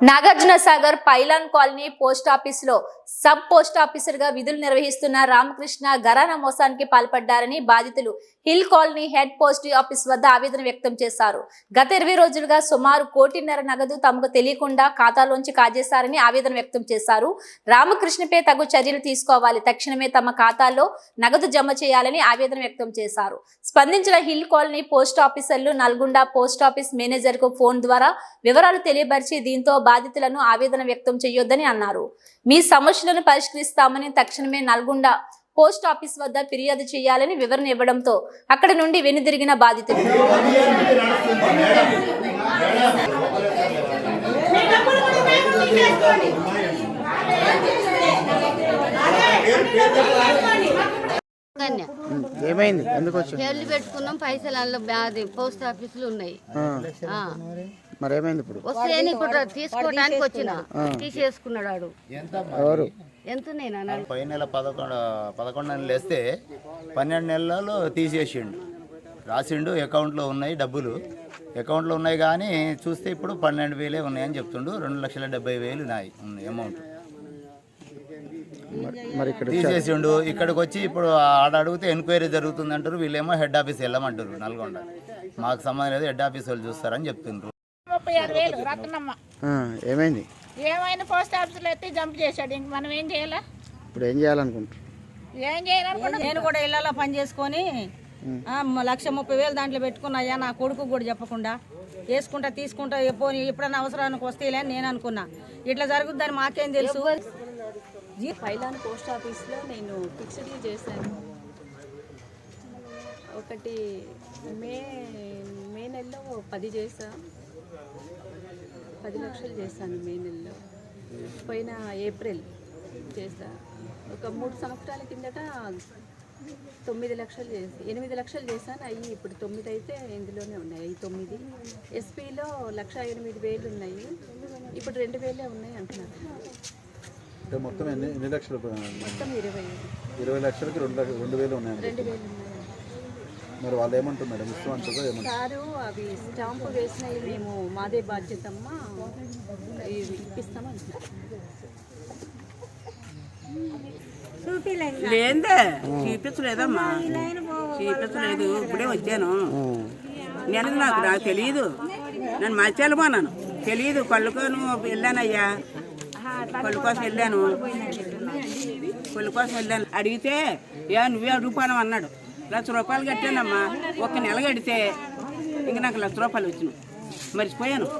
Nagarjuna Sagar pylon colony post ఆఫీస్లో sub post ఆఫీసర్గా విధులు నిర్వహిస్తున్న రామకృష్ణ గరానా మోసానికి పాల్పడ్డారని బాధితులు hill colony head post office వద్ద ఆవేదన వ్యక్తం చేశారు. గత ఇరవై రోజులుగా సుమారు కోటిన్నర నగదు తమకు తెలియకుండా ఖాతాలోంచి కాజేశారని ఆవేదన వ్యక్తం చేశారు. రామకృష్ణపై తగు చర్యలు తీసుకోవాలి. తక్షణమే తమ ఖాతాలో నగదు జమ చేయాలని ఆవేదన వ్యక్తం చేశారు. స్పందించిన హిల్ కాలనీ పోస్ట్ ఆఫీసర్లు నల్గొండ పోస్ట్ ఆఫీస్ మేనేజర్కు ఫోన్ ద్వారా వివరాలు తెలియపరిచి దీంతో బాధితులను ఆవేదన వ్యక్తం చేయొద్దని అన్నారు మీ సమస్యలను పరిష్కరిస్తామని తక్షణమే నల్గొండ పోస్ట్ ఆఫీస్ వద్ద ఫిర్యాదు చేయాలని వివరణ ఇవ్వడంతో అక్కడి నుండి వెనుదిరిగిన బాధితులు కన్య ఏమైంది? ఎందుకు వచ్చి పెట్టుకున్నాం పైసలు అందులో అది పోస్ట్ ఆఫీసులు ఉన్నాయి. ఆ. మరి ఏమైంది ఇప్పుడు? వస్తే నేను ఇప్పుడు తీసుకోవడానికి వచ్చిన? తీసేసుకున్నాడు ఆడు. ఎవరు? ఎంత నేను పై నెల పదకొండు పదకొండు నెలలు వేస్తే పన్నెండు నెలలు తీసేసిండు. రాసిండు అకౌంట్లో ఉన్నాయి డబ్బులు. అకౌంట్లో ఉన్నాయి కానీ చూస్తే ఇప్పుడు పన్నెండు వేలే ఉన్నాయని చెప్తుండు. రెండు లక్షల డెబ్బై వేలు ఉన్నాయి అమౌంట్. మరి- ఇక్కడ తీసేసిండు. ఇక్కడికి వచ్చి ఇప్పుడు ఆడ అడిగితే ఎంక్వైరీ జరుగుతుంది అంటారు. వీళ్ళేమో హెడ్ ఆఫీస్ వెళ్ళమంటారు నల్గొండ. మాకు సంబంధం లేదు హెడ్ ఆఫీస్ వాళ్ళు చూస్తారని ఆ, ఏమైంది? ఏమైనా పోస్ట్ ఆఫీసులో ఎత్తి జంప్ చేశాడు. ఇంక మనం ఏం చేయాలా? ఇప్పుడు ఏం చేయాలనుకుంటారు ఏం చేయాలనుకున్నా నేను కూడా ఇళ్ళలో పని చేసుకొని లక్ష ముప్పై వేలు దాంట్లో పెట్టుకున్నాయా నా కొడుకు కూడా చెప్పకుండా. వేసుకుంటా తీసుకుంటా పోనీ ఎప్పుడైనా అవసరానికి వస్తేలే అని నేను అనుకున్నా. ఇట్లా జరుగుద్దని మాకేం తెలుసు? పైలాన్ పోస్ట్ ఆఫీస్లో నేను ఫిక్స్డ్లు చేశాను. ఒకటి మే మే నెలలో పది చేసా పది లక్షలు చేశాను మే నెలలో. పోయిన ఏప్రిల్ చేసా ఒక మూడు సంవత్సరాల కిందట తొమ్మిది లక్షలు చేసి ఎనిమిది లక్షలు చేశాను. అవి ఇప్పుడు తొమ్మిది అయితే ఇందులోనే ఉన్నాయి. అవి తొమ్మిది. ఎస్పీలో లక్ష ఎనిమిది వేలు ఉన్నాయి. ఇప్పుడు రెండు వేలే ఉన్నాయి అంటున్నారు. అంటే మొత్తం ఎన్ని ఎన్ని లక్షలు? మొత్తం ఇరవై ఇరవై లక్షలకి రెండు లక్షలు రెండు వేలు ఉన్నాయండి. రెండు వేలు ఉన్నాయి మరి వాళ్ళు ఏమంటారు మేడం? ఇష్టం అంటారో ఏమంటారు? సారు అవి స్టాంపు వేసినవి మేము మాదే ఇవి ఇప్పిస్తామంటున్నారు లేదే. చూపించలేదమ్మా. చూపించలేదు. ఇప్పుడే వచ్చాను. నేను నాకు నాకు తెలియదు నేను మర్చాలి పోనాను తెలియదు కళ్ళుకోను వెళ్ళానయ్యా. కళ్ళు కోసం వెళ్ళాను. కళ్ళు కోసం వెళ్ళాను. అడిగితే ఏ నువ్వే అడుగుపాను అన్నాడు. లక్ష రూపాయలు కట్టానమ్మా. ఒక నెల కడితే ఇంక నాకు లక్ష రూపాయలు వచ్చినాయి. మర్చిపోయాను.